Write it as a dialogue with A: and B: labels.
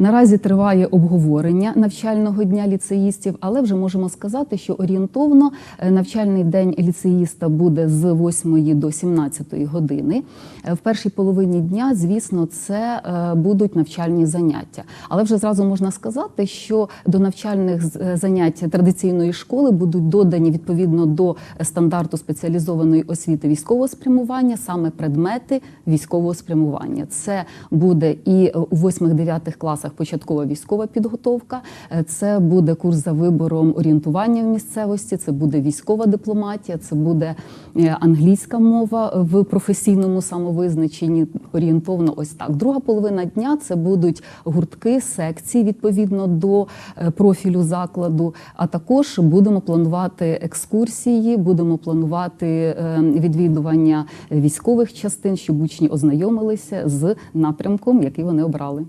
A: Наразі триває обговорення навчального дня ліцеїстів, але вже можемо сказати, що орієнтовно е, навчальний день ліцеїста буде з 8 до 17 години. Е, В першій половині дня, звісно, це е, будуть навчальні заняття. Але вже зразу можна сказати, що до навчальних занять традиційної школи будуть додані відповідно до стандарту спеціалізованої освіти військового спрямування саме предмети військового спрямування. Це буде і у 8-9 класах початкова військова підготовка. е, Це буде курс за вибором орієнтування в місцевості. Це буде військова дипломатія, це буде е, англійська мова в професійному самовизначенні. Орієнтовно, ось так. Друга половина дня це будуть гуртки, секції відповідно до е, профілю закладу. А також будемо планувати екскурсії, будемо планувати відвідування військових частин, щоб учні ознайомилися з напрямком, який вони обрали.